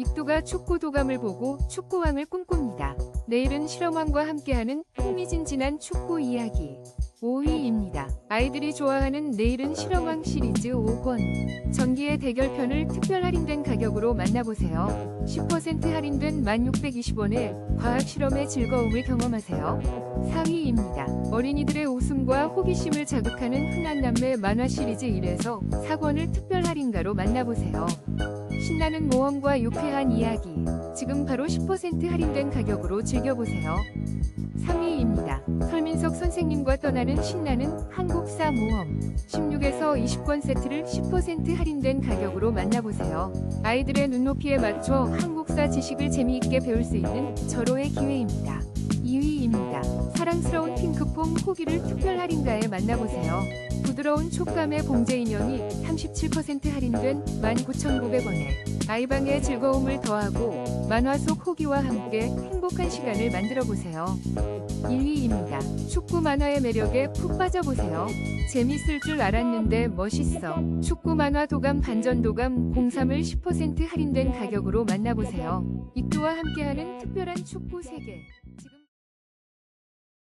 익도가 축구 도감을 보고 축구왕을 꿈꿉니다. 내일은 실험왕과 함께하는 흥미진진한 축구 이야기 5위입니다. 아이들이 좋아하는 내일은 실험왕 시리즈 5권 전기의 대결편을 특별 할인된 가격으로 만나보세요. 10% 할인된 1620원에 과학 실험의 즐거움을 경험하세요. 4위입니다. 어린이들의 웃음과 호기심을 자극하는 흔한 남매 만화 시리즈 1에서 4권을 특별 할인가로 만나보세요. 신나는 모험과 유쾌한 이야기. 지금 바로 10% 할인된 가격으로 즐겨보세요. 3위입니다. 설민석 선생님과 떠나는 신나는 한국사 모험. 16에서 20권 세트를 10% 할인된 가격으로 만나보세요. 아이들의 눈높이에 맞춰 한국사 지식을 재미있게 배울 수 있는 절호의 기회입니다. 2위입니다. 사랑스러운 핑크퐁 호기를 특별 할인가에 만나보세요. 부드러운 촉감의 봉제 인형이 37% 할인된 19,900원에 아이방의 즐거움을 더하고 만화 속 호기와 함께 행복한 시간을 만들어 보세요. 1위입니다. 축구 만화의 매력에 푹 빠져보세요. 재밌을 줄 알았는데 멋있어. 축구 만화 도감 반전 도감 03을 10% 할인된 가격으로 만나보세요. 익도와 함께하는 특별한 축구 세계.